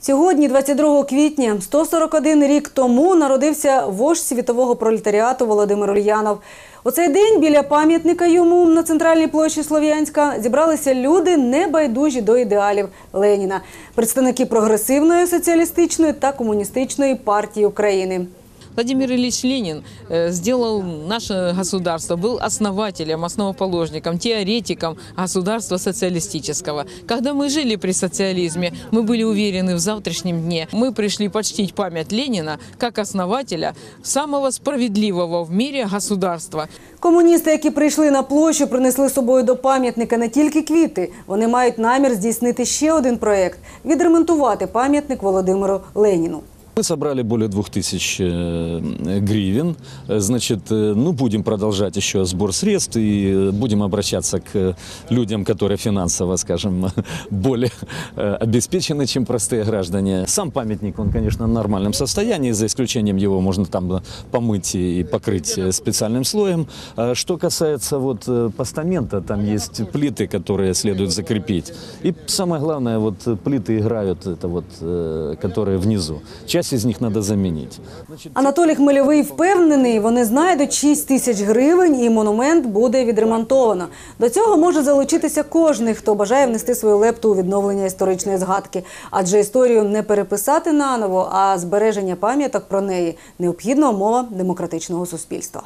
Сьогодні, 22 квітня, 141 рік тому народився вождь світового пролетаріату Володимир Ульянов. У цей день біля пам'ятника йому на центральній площі Слов'янська зібралися люди, небайдужі до ідеалів Леніна, представники прогресивної соціалістичної та комуністичної партії України. Владимир Ильич Ленин э, сделал наше государство, был основателем, основоположником, теоретиком государства социалистического. Когда мы жили при социализме, мы были уверены в завтрашнем дне. Мы пришли почтить память Ленина как основателя самого справедливого в мире государства. Комуністи, які прийшли на площу, принесли з собою до пам'ятника не тільки квіти. Вони мають намір здійснити ще один проект відремонтувати пам'ятник Володимиру Леніну. Мы собрали более 2000 э, гривен. Значит, э, ну, будем продолжать еще сбор средств и э, будем обращаться к людям, которые финансово, скажем, более обеспечены, чем простые граждане. Сам памятник, он, конечно, в нормальном состоянии, за исключением его можно там помыть и покрыть специальным слоем. А Что касается вот постамента, там есть плиты, которые следует закрепить. И самое главное, вот плиты играют, это вот, которые внизу. Часть из них надо заменить. Анатолій Хмельовий впевнений, вони знайдуть 6 тисяч гривень і монумент буде відремонтовано. До цього може залучитися кожний, хто бажає внести свою лепту у відновлення історичної згадки. Адже історію не переписати наново, а збереження пам'яток про неї необхідна умова демократичного суспільства.